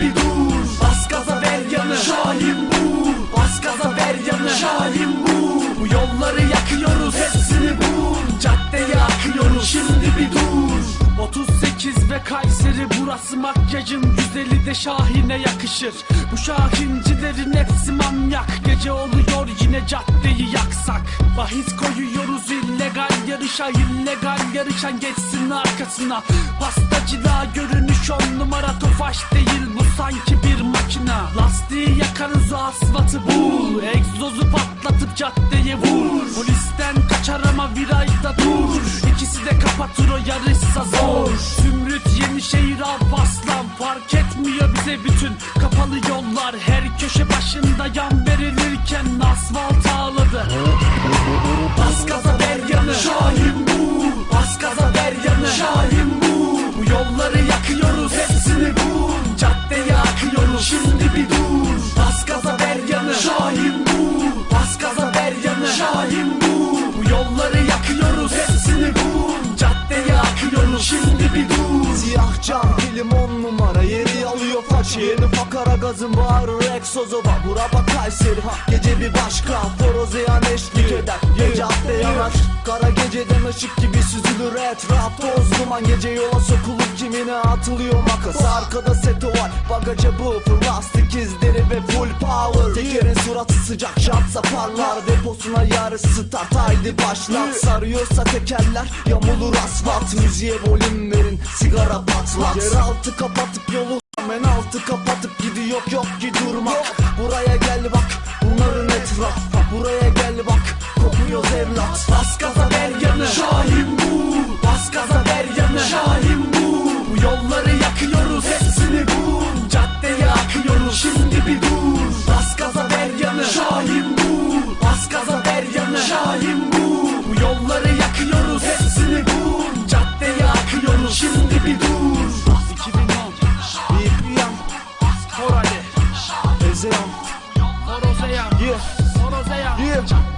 bir dur. Bas gaza ver yanı. Şahin bu Bas gaza ver yanı. Şahin bu Bu yolları yakıyoruz. Hepsini bul Caddeye akıyoruz. Şimdi bir dur. 38 ve Kayseri. Burası makyajın güzeli de Şahin'e yakışır. Bu Şahincilerin hepsi manyak. Gece oluyor yine caddeyi yaksak. Bahis koyuyoruz illegal yarışa. İllegal yarışan geçsin arkasına. Pastacıda görünüş on numara tofaş değil sanki bir makina. Lastiği yakarız asfaltı bul. Egzozu patlatıp caddeye vur. Polisten kaçar ama virajda dur. İkisi de kapatır o yarışsa zor. Zümrüt Yenişehir Alparslan Fark etmiyor bize bütün kapalı yollar. Her köşe başında yan verilirken asfalt ağladı bir dur. Siyah cam film on numara. Yeri alıyor façı Yeni fakara gazın bağırır egzozu var Bura bak Kayseri. Ha Gece bir başka. Forozeyan eşlik eder. Gece cadde yanar. Kara geceden ışık gibi süzülür etraf. Toz duman gece yola sokulup kimine atılıyor makas. Arkada seti var. Bagaja bu lastik izleri ve full power. Tekerin suratı sıcak. Şatsa parlar Deposuna yarısı start. Haydi başlat. Sarıyorsa tekerler. Yamulur asfalt. Müziğe volüm sigara patlat Yeraltı kapatıp yolu Hemen altı kapatıp gidiyor yok ki durmak. Buraya gel bak bunların etrafı. Buraya gel bak kopuyoruz evlat Yeah. Yeah.